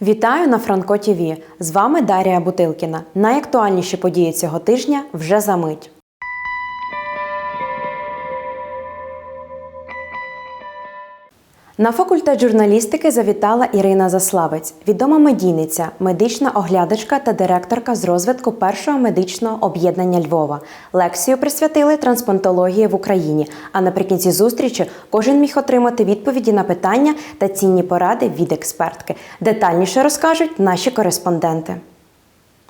Вітаю на Франко ТІВІ. З вами Дарія Бутилкіна. Найактуальніші події цього тижня вже за мить. На факультет журналістики завітала Ірина Заславець, відома медійниця, медична оглядачка та директорка з розвитку першого медичного об'єднання Львова. Лекцію присвятили трансплантології в Україні. А наприкінці зустрічі кожен міг отримати відповіді на питання та цінні поради від експертки. Детальніше розкажуть наші кореспонденти.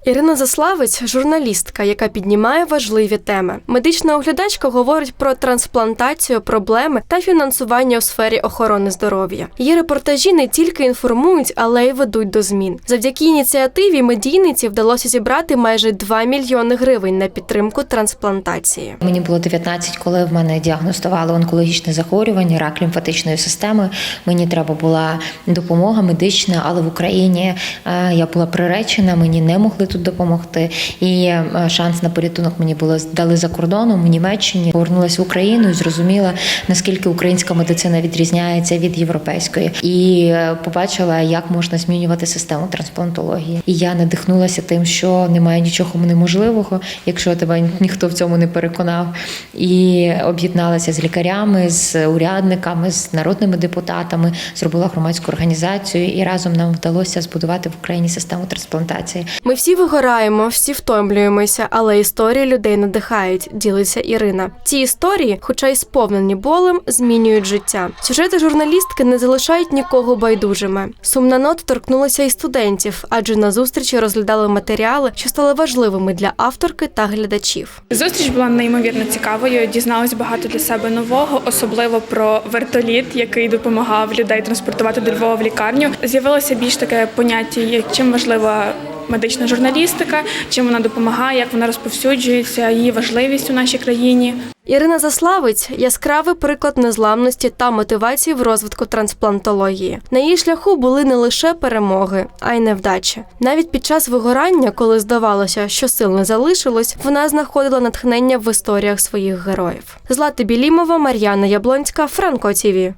Ірина Заславець журналістка, яка піднімає важливі теми. Медична оглядачка говорить про трансплантацію, проблеми та фінансування у сфері охорони здоров'я. Її репортажі не тільки інформують, але й ведуть до змін. Завдяки ініціативі медійниці вдалося зібрати майже 2 мільйони гривень на підтримку трансплантації. Мені було 19, коли в мене діагностували онкологічне захворювання, рак лімфатичної системи. Мені треба була допомога медична, але в Україні е, я була приречена, мені не могли тут допомогти. І е, шанс на порятунок мені було дали за кордоном в Німеччині. Повернулася в Україну і зрозуміла, наскільки українська медицина відрізняється від європейської, і е, побачила, як можна змінювати систему трансплантології. І я надихнулася тим, що немає нічого неможливого, якщо тебе ніхто в цьому не переконав. І об'єдналася з лікарями, з урядниками, з народними депутатами, зробила громадську організацію, і разом нам вдалося збудувати в Україні систему трансплантації. Ми всі вигораємо, всі втомлюємося, але історії людей надихають, ділиться Ірина. Ці історії, хоча й сповнені болем, змінюють життя. Сюжети журналістки не залишають нікого байдужими. Сумна нота торкнулася і студентів, адже на зустрічі розглядали матеріали, що стали важливими для авторки та глядачів. Зустріч була неймовірно цікавою. Дізналась багато для себе нового, особливо про вертоліт, який допомагав людей транспортувати до Львова в лікарню. З'явилося більш таке поняття, як чим важлива медична журналістика, чим вона допомагає, як вона розповсюджується, її важливість у нашій країні. Ірина Заславець яскравий приклад незламності та мотивації в розвитку трансплантології. На її шляху були не лише перемоги, а й невдачі. Навіть під час вигорання, коли здавалося, що сил не залишилось, вона знаходила натхнення в історіях своїх героїв. Злата Білімова, Мар'яна Яблонська, Франко ТІВІ.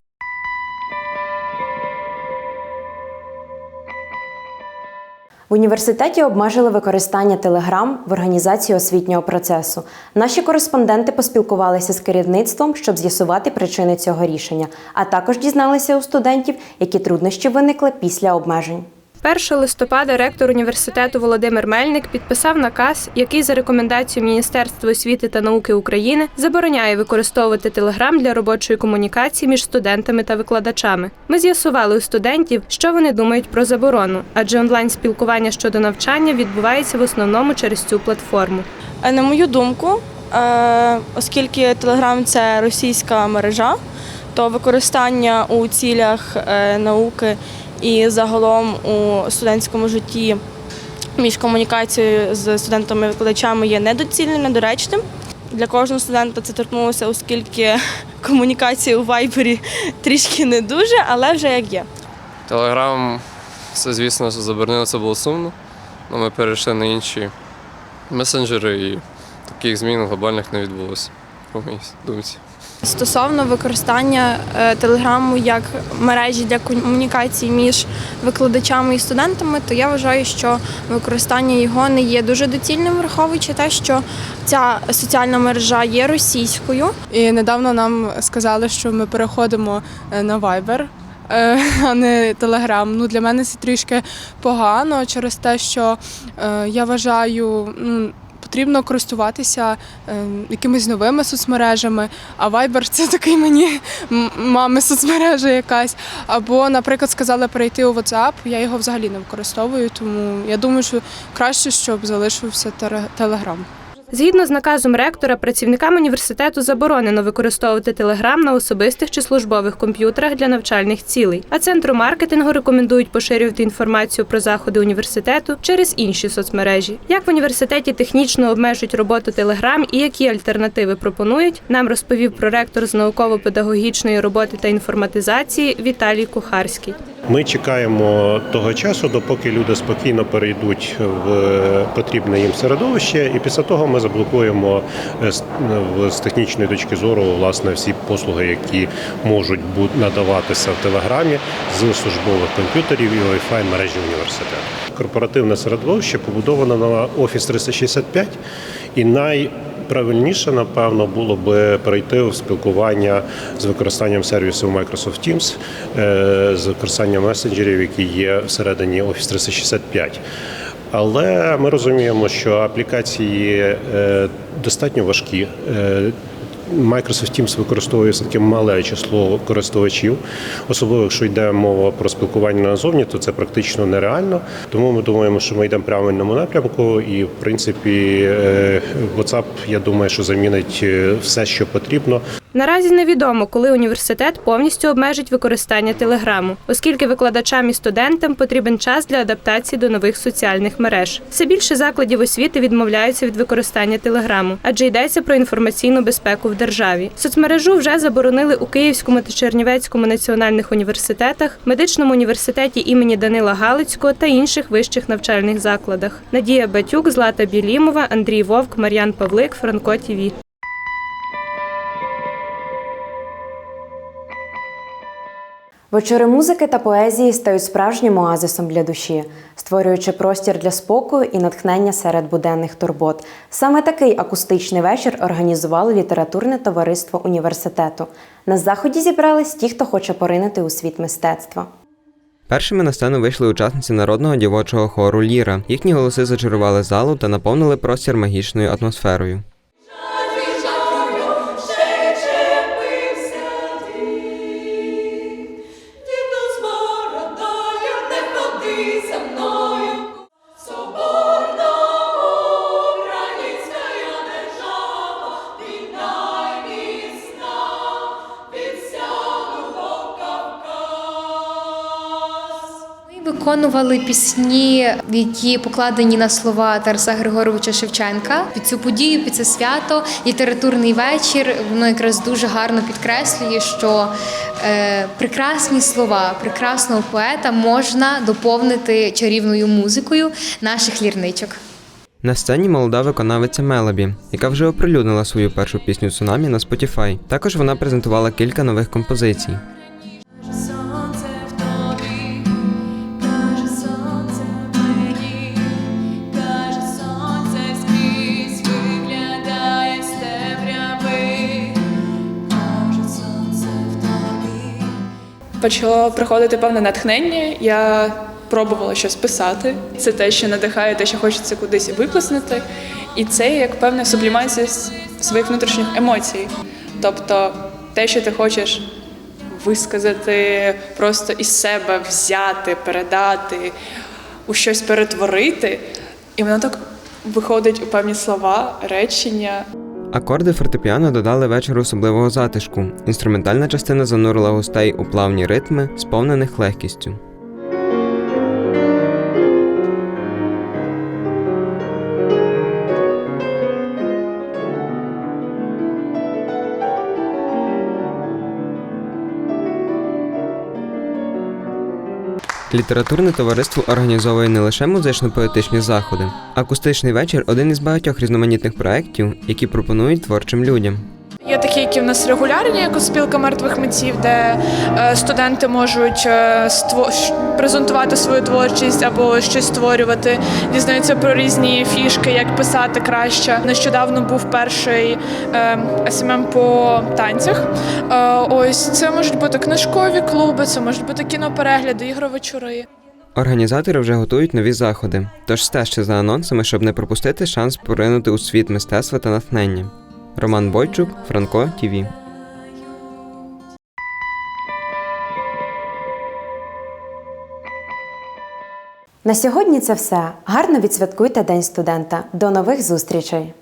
В університеті обмежили використання телеграм в організації освітнього процесу. Наші кореспонденти поспілкувалися з керівництвом, щоб з'ясувати причини цього рішення, а також дізналися у студентів, які труднощі виникли після обмежень. 1 листопада ректор університету Володимир Мельник підписав наказ, який за рекомендацією Міністерства освіти та науки України забороняє використовувати телеграм для робочої комунікації між студентами та викладачами. Ми з'ясували у студентів, що вони думають про заборону, адже онлайн спілкування щодо навчання відбувається в основному через цю платформу. Е, На мою думку, е, оскільки Телеграм це російська мережа, то використання у цілях е, науки і загалом у студентському житті між комунікацією з студентами і викладачами є недоцільним, недоречним. Для кожного студента це торкнулося, оскільки комунікація у вайбері трішки не дуже, але вже як є. Телеграм, все звісно, що заборонили, це було сумно. але ми перейшли на інші месенджери і таких змін глобальних не відбулося, по моїй думці. Стосовно використання е, телеграму як мережі для комунікації між викладачами і студентами, то я вважаю, що використання його не є дуже доцільним, враховуючи те, що ця соціальна мережа є російською. І недавно нам сказали, що ми переходимо е, на Viber, е, а не Telegram. Ну, для мене це трішки погано через те, що е, я вважаю, ну, потрібно користуватися е, якимись новими соцмережами, а Viber це такий мені мами соцмережа якась. Або, наприклад, сказали перейти у WhatsApp, я його взагалі не використовую, тому я думаю, що краще, щоб залишився Telegram. Згідно з наказом ректора, працівникам університету заборонено використовувати телеграм на особистих чи службових комп'ютерах для навчальних цілей. А центру маркетингу рекомендують поширювати інформацію про заходи університету через інші соцмережі. Як в університеті технічно обмежують роботу телеграм і які альтернативи пропонують, нам розповів проректор з науково-педагогічної роботи та інформатизації Віталій Кухарський. Ми чекаємо того часу, допоки люди спокійно перейдуть в потрібне їм середовище, і після того ми заблокуємо е, з- технічної точки зору власне всі послуги, які можуть надаватися в телеграмі з службових комп'ютерів і Wi-Fi мережі університету. Корпоративне середовище побудовано на Office 365 і най Правильніше, напевно, було би перейти в спілкування з використанням сервісів Microsoft Teams, е, з використанням месенджерів, які є всередині Office 365. Але ми розуміємо, що аплікації е, достатньо важкі. Microsoft Teams використовує все таки мале число користувачів, особливо якщо йде мова про спілкування назовні, то це практично нереально. Тому ми думаємо, що ми йдемо в правильному напрямку, і в принципі е, WhatsApp, я думаю, що замінить е, все, що потрібно. Наразі невідомо, коли університет повністю обмежить використання телеграму, оскільки викладачам і студентам потрібен час для адаптації до нових соціальних мереж. Все більше закладів освіти відмовляються від використання телеграму, адже йдеться про інформаційну безпеку в державі. Соцмережу вже заборонили у Київському та Чернівецькому національних університетах, медичному університеті імені Данила Галицького та інших вищих навчальних закладах. Надія Батюк, Злата Білімова, Андрій Вовк, Мар'ян Павлик, Франко ТІВІ. Вечори музики та поезії стають справжнім оазисом для душі, створюючи простір для спокою і натхнення серед буденних турбот. Саме такий акустичний вечір організувало літературне товариство університету. На заході зібрались ті, хто хоче поринути у світ мистецтва. Першими на сцену вийшли учасниці народного дівочого хору Ліра. Їхні голоси зачарували залу та наповнили простір магічною атмосферою. Ми виконували пісні, які покладені на слова Тараса Григоровича Шевченка. Під цю подію, під це свято, літературний вечір. Воно якраз дуже гарно підкреслює, що е, прекрасні слова прекрасного поета можна доповнити чарівною музикою наших лірничок. На сцені молода виконавиця Мелабі, яка вже оприлюднила свою першу пісню Цунамі на Spotify. Також вона презентувала кілька нових композицій. Почало приходити певне натхнення. Я пробувала щось писати. Це те, що надихає, те, що хочеться кудись виплеснути. І це як певна сублімація своїх внутрішніх емоцій. Тобто те, що ти хочеш висказати, просто із себе взяти, передати, у щось перетворити. І воно так виходить у певні слова, речення. Акорди фортепіано додали вечору особливого затишку. Інструментальна частина занурила гостей у плавні ритми, сповнених легкістю. Літературне товариство організовує не лише музично-поетичні заходи. Акустичний вечір один із багатьох різноманітних проєктів, які пропонують творчим людям. Є такі, які в нас регулярні, як спілка мертвих митців, де е, студенти можуть е, презентувати свою творчість або щось створювати, дізнаються про різні фішки, як писати краще. Нещодавно був перший е, СММ по танцях. Ось це можуть бути книжкові клуби, це можуть бути кіноперегляди, ігровечори. Організатори вже готують нові заходи, тож стежте за анонсами, щоб не пропустити шанс поринути у світ мистецтва та натхнення. Роман Бойчук, Франко ТІВІ. На сьогодні це все. Гарно відсвяткуйте День студента. До нових зустрічей!